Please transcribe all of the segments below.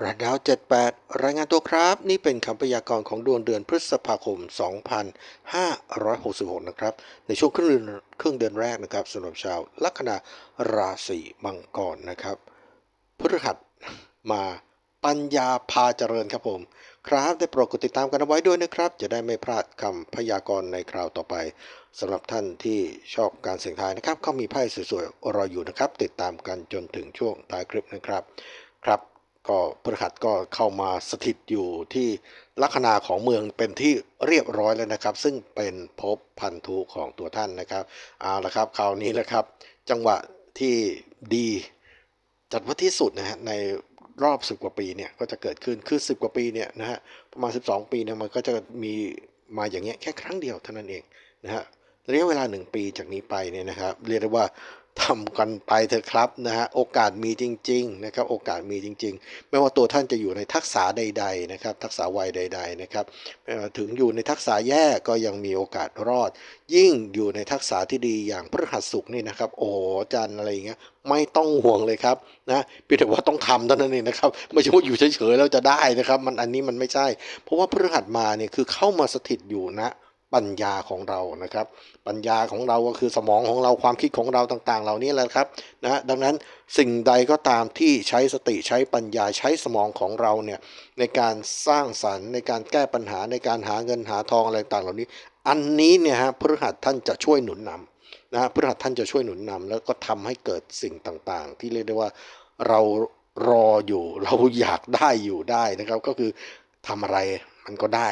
ระดาว 78 รายงานตัวครับ นี่เป็นคำพยากรณ์ของดวงเดือนพฤษภาคม 2566 นะครับ ในช่วงครึ่งเดือนครึ่งเดือนแรกนะครับสำหรับชาวลัคนาราศีมังกรนะครับพฤหัสมาปัญญาพาเจริญครับผม ครับได้โปรดกดติดตามกันเอาไว้ด้วยนะครับ จะได้ไม่พลาดคำพยากรณ์ในคราวต่อไปสำหรับท่านที่ชอบการเสี่ยงทายนะครับเขามีไพ่สวยๆรออยู่นะครับ ติดตามกันจนถึงช่วงท้ายคลิปนะครับ ครับ ก็พฤหัสก็เข้ามาสถิตอยู่ที่ลัคนาของเมืองเป็นที่เรียบร้อยแล้วนะครับ ซึ่งเป็นภพพันธุของตัวท่านนะครับเอาละครับคราวนี้นะครับ จังหวะที่ดีจัดว่าที่สุดนะฮะในรอบ10กว่าปีเนี่ยก็จะเกิดขึ้นคือ10กว่าปีเนี่ยนะฮะประมาณ 12 ปีเนี่ยมันก็จะมีมาอย่างเงี้ยแค่ครั้งเดียวเท่านั้นเองนะฮะระยะเวลา 1 ปีจากนี้ไปเนี่ยนะครับเรียกได้ว่า ทำกันไปเถอะครับนะฮะโอกาสมีจริงๆนะครับโอกาสมีจริง ๆ ไม่ว่าตัวท่านจะอยู่ในทักษะใด ๆนะครับ ทักษะวัยใด ๆนะครับถึงอยู่ในทักษะแย่ก็ยังมีโอกาสรอด ยิ่งอยู่ในทักษะที่ดีอย่างพฤหัสสุขนี่นะครับ โอ้จันอะไรอย่างเงี้ยไม่ต้องห่วงเลยครับนะเพียงแต่ว่าต้องทำเท่านั้นเองนะครับไม่ใช่ว่าอยู่เฉยๆแล้วจะได้นะครับ มันอันนี้มันไม่ใช่ เพราะว่าพฤหัสมาเนี่ยคือเข้ามาสถิตอยู่ณ ปัญญาของเรานะครับ ปัญญาของเราก็คือสมองของเราความคิดของเราต่างๆ เหล่านี้แหละครับนะดังนั้นสิ่งใดก็ตามที่ใช้สติใช้ปัญญาใช้สมองของเราเนี่ยในการสร้างสรรค์ ในการแก้ปัญหาในการหาเงินหาทองอะไรต่างเหล่านี้ อันนี้เนี่ยฮะพฤหัสท่านจะช่วยหนุนนำนะพฤหัสท่านจะช่วยหนุนนำแล้วก็ทำให้เกิดสิ่งต่างๆ ที่เรียกได้ว่าเรารออยู่เราอยากได้อยู่ได้นะครับ ก็คือทำอะไรมันก็ได้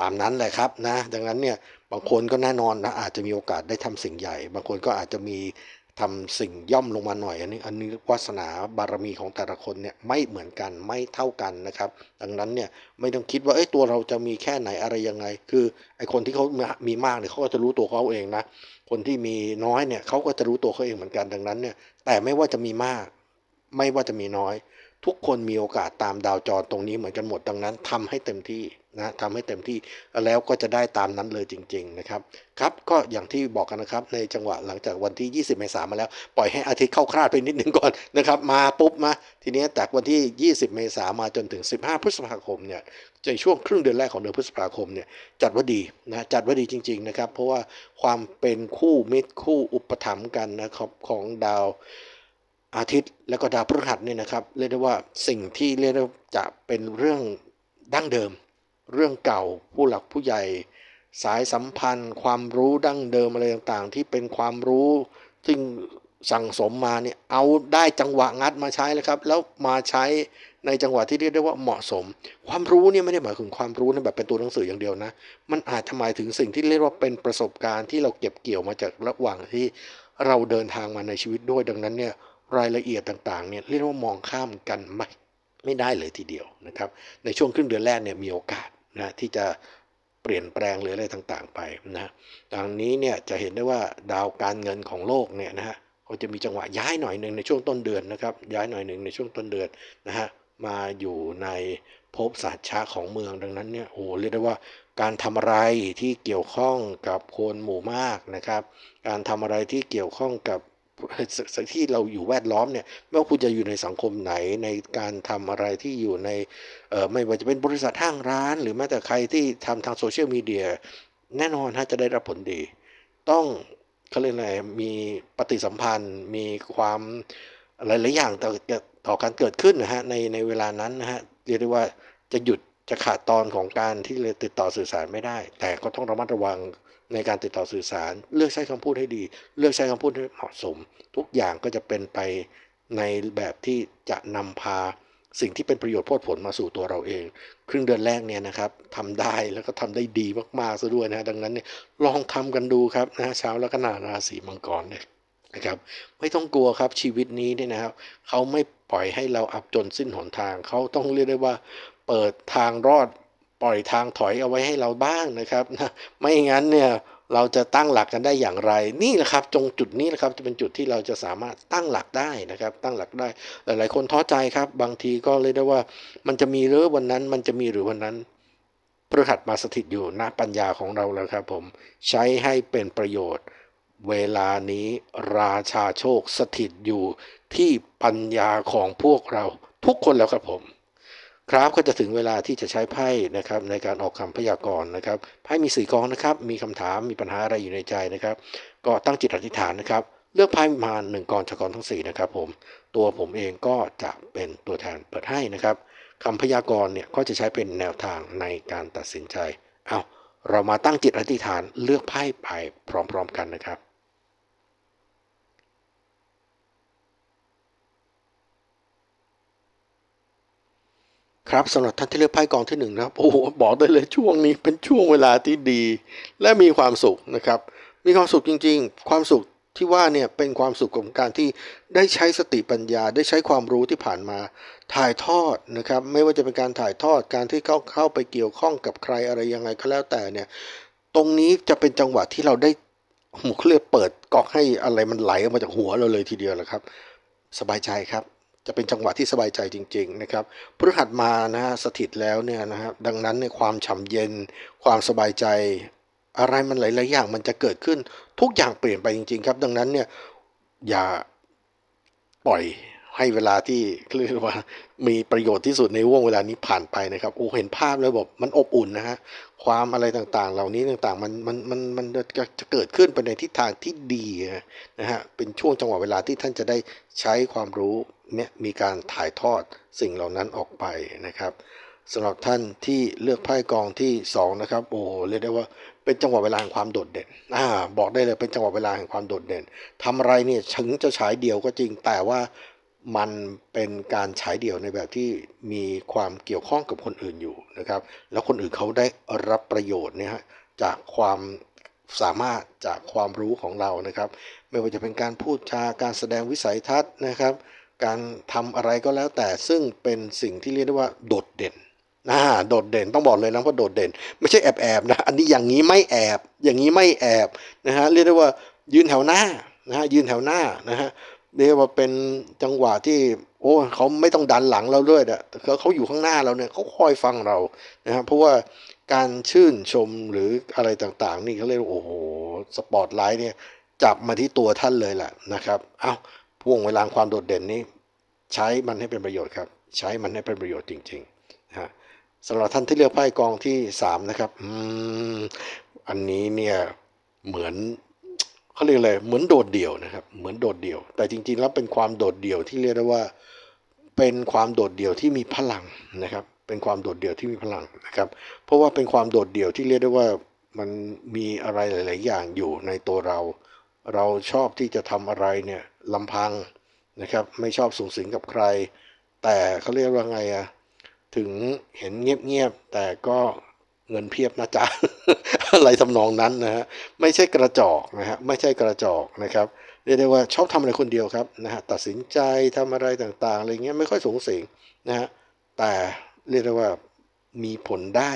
ตามนั้นแหละครับนะดังนั้นเนี่ยบางคนก็แน่นอนนะอาจจะมีโอกาสได้ทำสิ่งใหญ่ บางคนก็อาจจะมีทำสิ่งย่อมลงมาหน่อย อันนี้อันนี้วาสนาบารมีของแต่ละคนเนี่ยไม่เหมือนกันไม่เท่ากันนะครับ ดังนั้นเนี่ยไม่ต้องคิดว่าเอ้ยตัวเราจะมีแค่ไหนอะไรยังไง คือไอคนที่เขามีมากเนี่ยเขาก็จะรู้ตัวเขาเองนะคนที่มีน้อยเนี่ยเขาก็จะรู้ตัวเขาเองเหมือนกันดังนั้นเนี่ยแต่ไม่ว่าจะมีมาก ไม่ว่าจะมีน้อย ทุกคนมีโอกาสตามดาวจรตรงนี้เหมือนกันหมดดังนั้นทำให้เต็มที่นะทำให้เต็มที่แล้วก็จะได้ตามนั้นเลยจริง ๆนะครับครับก็อย่างที่บอกกันนะครับในจังหวะหลังจากวันที่ 20 เมษายนมาแล้ว ปล่อยให้อาทิตย์เข้าคลาดไปนิดนึงก่อนนะครับมาปุ๊บมาทีนี้จากวันที่ 20 เมษายนมาจนถึง 15 พฤษภาคมเนี่ยในช่วงครึ่งเดือนแรกของเดือนพฤษภาคมเนี่ยจัดว่าดีนะจัดว่าดีจริง ๆนะครับ เพราะว่าความเป็นคู่มิตรคู่อุปถัมภ์กันนะครับของดาว อาทิตย์และก็ดาวพฤหัสเนี่ยนะครับเรียกได้ว่าสิ่งที่เรียกได้ว่าจะเป็นเรื่องดั้งเดิม เรื่องเก่าผู้หลักผู้ใหญ่ สายสัมพันธ์ ความรู้ดั้งเดิมอะไรต่างๆ ที่เป็นความรู้ซึ่งสั่งสมมาเนี่ยเอาได้จังหวะงัดมาใช้เลยครับ แล้วมาใช้ในจังหวะที่เรียกได้ว่าเหมาะสม ความรู้เนี่ยไม่ได้หมายถึงความรู้ในแบบเป็นตัวหนังสืออย่างเดียวนะ มันอาจจะหมายถึงสิ่งที่เรียกว่าเป็นประสบการณ์ที่เราเก็บเกี่ยวมาจากระหว่างที่เราเดินทางมาในชีวิตด้วยดังนั้นเนี่ย รายละเอียดต่างๆเนี่ยเรียกว่ามองข้ามกันไม่ไม่ได้เลยทีเดียวนะครับ ในช่วงครึ่งเดือนแรกเนี่ยมีโอกาสนะที่จะเปลี่ยนแปลงหรืออะไรต่างๆไปนะดังนี้เนี่ยจะเห็นได้ว่าดาวการเงินของโลกเนี่ยนะฮะก็จะมีจังหวะย้ายหน่อยหนึ่งในช่วงต้นเดือนนะครับ ย้ายหน่อยหนึ่งในช่วงต้นเดือนนะฮะมาอยู่ในภพศาสตร์ชาของเมืองดังนั้นเนี่ยโอ้โหเรียกได้ว่าการทำอะไรที่เกี่ยวข้องกับคนหมู่มากนะครับ การทำอะไรที่เกี่ยวข้องกับ สิ่งที่เราอยู่แวดล้อมเนี่ยไม่ว่าคุณจะอยู่ในสังคมไหนในการทำอะไรที่อยู่ในไม่ว่าจะเป็นบริษัทห้างร้าน หรือแม้แต่ใครที่ทำทางโซเชียลมีเดียแน่นอนฮะจะได้รับผลดี ต้องเขาเรียกอะไรมีปฏิสัมพันธ์ มีความหลายๆอย่างต่อต่อการเกิดขึ้นนะฮะในในเวลานั้นนะฮะเรียกได้ว่าจะหยุด จะขาดตอนของการที่ติดต่อสื่อสารไม่ได้ แต่ก็ต้องระมัดระวังในการติดต่อสื่อสาร เลือกใช้คำพูดให้ดี เลือกใช้คำพูดให้เหมาะสม ทุกอย่างก็จะเป็นไปในแบบที่จะนำพาสิ่งที่เป็นประโยชน์โพดผลมาสู่ตัวเราเอง ครึ่งเดือนแรกเนี่ยนะครับทำได้แล้วก็ทำได้ดีมากๆซะด้วยนะดังนั้นเนี่ยลองทำกันดูครับนะเช้าแล้วก็นาราศีมังกรเนี่ยนะครับไม่ต้องกลัวครับชีวิตนี้เนี่ยนะครับเขาไม่ปล่อยให้เราอับจนสิ้นหนทาง เขาต้องเรียกได้ว่า เปิดทางรอดปล่อยทางถอยเอาไว้ให้เราบ้างนะครับนะไม่งั้นเนี่ยเราจะตั้งหลักกันได้อย่างไร นี่แหละครับตรงจุดนี้แหละครับจะเป็นจุดที่เราจะสามารถตั้งหลักได้นะครับ ตั้งหลักได้ หลาย ๆ คนท้อใจครับ บางทีก็เลยได้ว่า มันจะมีหรือวันนั้น มันจะมีหรือวันนั้นพฤหัสมาสถิตอยู่ณปัญญาของเราแล้วครับ ผมใช้ให้เป็นประโยชน์ เวลานี้ราชาโชคสถิตอยู่ที่ปัญญาของพวกเราทุกคนแล้วครับผม ครับก็จะถึงเวลาที่จะใช้ไพ่นะครับในการออกคำพยากรณ์นะครับไพ่มีสี่กองนะครับ มีคำถามมีปัญหาอะไรอยู่ในใจนะครับ ก็ตั้งจิตอธิษฐานนะครับ เลือกไพ่มาหนึ่งกองจากกองทั้งสี่นะครับผมตัวผมเองก็จะเป็นตัวแทนเปิดให้นะครับคำพยากรณ์เนี่ยก็จะใช้เป็นแนวทางในการตัดสินใจเอาเรามาตั้งจิตอธิษฐานเลือกไพ่ไปพร้อม ๆ กันนะครับ ครับสำหรับท่านที่เลือกไพ่กองที่หนึ่งนะครับโอ้โหบอกได้เลยช่วงนี้เป็นช่วงเวลาที่ดี และมีความสุขนะครับ มีความสุขจริง ๆ ความสุขที่ว่าเนี่ยเป็นความสุขของการที่ได้ใช้สติปัญญาได้ใช้ความรู้ที่ผ่านมา ถ่ายทอดนะครับ ไม่ว่าจะเป็นการถ่ายทอดการที่เข้าเข้าไปเกี่ยวข้องกับใครอะไรยังไงก็แล้วแต่เนี่ยตรงนี้จะเป็นจังหวะที่เราได้หมูเคลียเปิดก๊อกให้อะไรมันไหลออกมาจากหัวเราเลยทีเดียวแหละครับ สบายใจครับ จะเป็นจังหวะที่สบายใจจริงๆนะครับพฤหัสมานะฮะสถิตแล้วเนี่ยนะฮะดังนั้นในความฉ่ำเย็น ความสบายใจ อะไรมันหลายๆอย่างมันจะเกิดขึ้นทุกอย่างเปลี่ยนไปจริง ๆ ครับ ดังนั้นเนี่ยอย่าปล่อย ให้เวลาที่เรียกว่ามีประโยชน์ที่สุดในว่วงเวลานี้ผ่านไปนะครับโอ้เห็นภาพแล้วแบบมันอบอุ่นนะฮะความอะไรต่างๆ เหล่านี้ต่างๆ มันมันมันมันจะจะเกิดขึ้นไปในทิศทางที่ดีนะฮะเป็นช่วงจังหวะเวลาที่ท่านจะได้ใช้ความรู้เนี่ยมีการถ่ายทอดสิ่งเหล่านั้นออกไปนะครับสำหรับท่านที่เลือกไพ่กองที่สองนะครับโอ้เรียกได้ว่าเป็นจังหวะเวลาแห่งความโดดเด่นอ่าบอกได้เลยเป็นจังหวะเวลาแห่งความโดดเด่นทำอะไรเนี่ยถึงจะฉายเดียวก็จริงแต่ว่า มันเป็นการฉายเดี่ยวในแบบที่มีความเกี่ยวข้องกับคนอื่นอยู่นะครับ แล้วคนอื่นเขาได้รับประโยชน์เนี่ยจากความสามารถจากความรู้ของเรานะครับ ไม่ว่าจะเป็นการพูดจาการแสดงวิสัยทัศน์นะครับ การทำอะไรก็แล้วแต่ซึ่งเป็นสิ่งที่เรียกได้ว่าโดดเด่นนะโดดเด่นต้องบอกเลยนะว่าโดดเด่น ไม่ใช่แอบแอบๆนะอันนี้อย่างนี้ไม่แอบ อย่างนี้ไม่แอบนะฮะเรียกได้ว่ายืนแถวหน้านะฮะยืนแถวหน้านะฮะ เรียกว่าเป็นจังหวะที่ โอ้เขาไม่ต้องดันหลังเราด้วยนะเขาเขาอยู่ข้างหน้าเราเนี่ยเขาคอยฟังเรานะครับเพราะว่าการชื่นชมหรืออะไรต่างๆ นี่เขาเรียกว่าโอ้โหสปอตไลท์เนี่ยจับมาที่ตัวท่านเลยแหละนะครับ เอาพ่วงเวลาความโดดเด่นนี้ ใช้มันให้เป็นประโยชน์ครับ ใช้มันให้เป็นประโยชน์จริงๆนะฮะสำหรับท่านที่เลือกไพ่กองที่สามนะครับ อืม อันนี้เนี่ยเหมือน เขาเรียกอะไรเหมือนโดดเดี่ยวนะครับ เหมือนโดดเดี่ยว แต่จริงๆแล้วเป็นความโดดเดี่ยวที่เรียกได้ว่า เป็นความโดดเดี่ยวที่มีพลังนะครับ เป็นความโดดเดี่ยวที่มีพลังนะครับ เพราะว่าเป็นความโดดเดี่ยวที่เรียกได้ว่ามันมีอะไรหลาย ๆ อย่างอยู่ในตัวเรา เราชอบที่จะทำอะไรเนี่ยลำพังนะครับ ไม่ชอบสูงสิงกับใคร แต่เขาเรียกว่าไงอะถึงเห็นเงียบ ๆ แต่ก็ เงินเพียบนะจ๊ะอะไรทำนองนั้นนะฮะไม่ใช่กระจอกนะฮะไม่ใช่กระจอกนะครับเรียกได้ว่าชอบทำอะไรคนเดียวครับนะฮะตัดสินใจทำอะไรต่างๆอะไรเงี้ยไม่ค่อยสูงสิงนะฮะแต่เรียกได้ว่ามีผลได้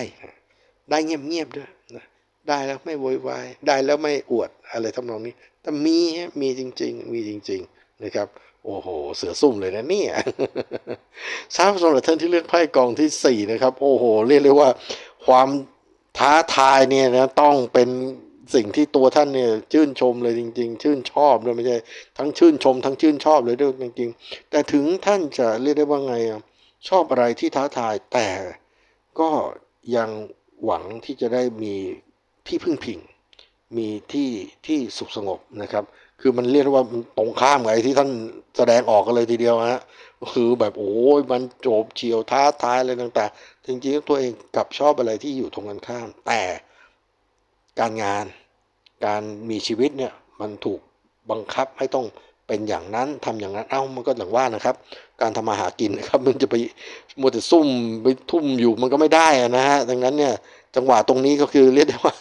ได้เงียบๆด้วยนะได้แล้วไม่โวยวายได้แล้วไม่อวดอะไรทำนองนี้ แต่มีฮะมีจริง ๆ มีจริง ๆนะครับโอ้โห เสือซุ่มเลยนะเนี่ยทราบสำหรับท่านที่เลือกไพ่กองที่สี่นะครับ โอ้โห เรียกเลยว่า ความท้าทายเนี่ยนะต้องเป็นสิ่งที่ตัวท่านเนี่ยชื่นชมเลยจริง ๆ ชื่นชอบด้วยไม่ใช่ทั้งชื่นชม ทั้งชื่นชอบเลยด้วยจริง ๆ แต่ถึงท่านจะเรียกได้ว่าไงชอบอะไรที่ท้าทายแต่ก็ยังหวังที่จะได้มีที่พึ่งพิง มีที่ที่สุขสงบนะครับ คือมันเรียกได้ว่าตรงข้ามไอ้ที่ท่านแสดงออกกันเลยทีเดียวฮะคือแบบโอ้ยมันโจบเฉียวท้าทายอะไรต่างๆ จริงๆตัวเองกลับชอบอะไรที่อยู่ตรงกันข้าม แต่การงานการมีชีวิตเนี่ยมันถูกบังคับให้ต้องเป็นอย่างนั้นทำอย่างนั้นเอ้ามันก็อย่างว่านะครับ การทำมาหากินนะครับมันจะไปมัวแต่ซุ่มไปทุ่มอยู่มันก็ไม่ได้นะฮะดังนั้นเนี่ยจังหวะตรงนี้ก็คือเรียกได้ว่า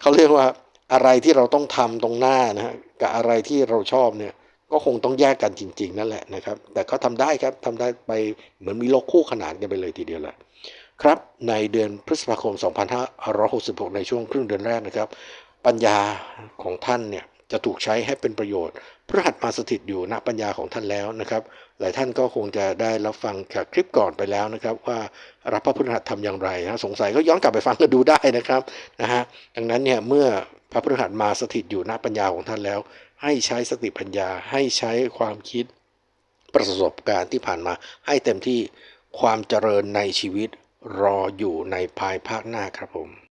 เขาเรียกว่า อะไรที่เราต้องทำตรงหน้านะฮะกับอะไรที่เราชอบเนี่ยก็คงต้องแยกกันจริง ๆ นั่นแหละนะครับ แต่เขาทำได้ครับทำได้ไปเหมือนมีโลกคู่ขนานกันไปเลยทีเดียวแหละครับในเดือนพฤษภาคม 2566 ในช่วงครึ่งเดือนแรกนะครับ ปัญญาของท่านเนี่ย จะถูกใช้ให้เป็นประโยชน์ พระหัตมาสถิตอยู่ณปัญญาของท่านแล้วนะครับ หลายท่านก็คงจะได้รับฟังจากคลิปก่อนไปแล้วนะครับ ว่ารับพระพฤหัสทำอย่างไรนะสงสัยก็ย้อนกลับไปฟังกันดูได้นะครับนะฮะดังนั้นเนี่ยเมื่อพระพฤหัสมาสถิตอยู่ณปัญญาของท่านแล้ว ให้ใช้สติปัญญาให้ใช้ความคิดประสบการณ์ที่ผ่านมาให้เต็มที่ความเจริญในชีวิตรออยู่ในภายภาคหน้าครับผม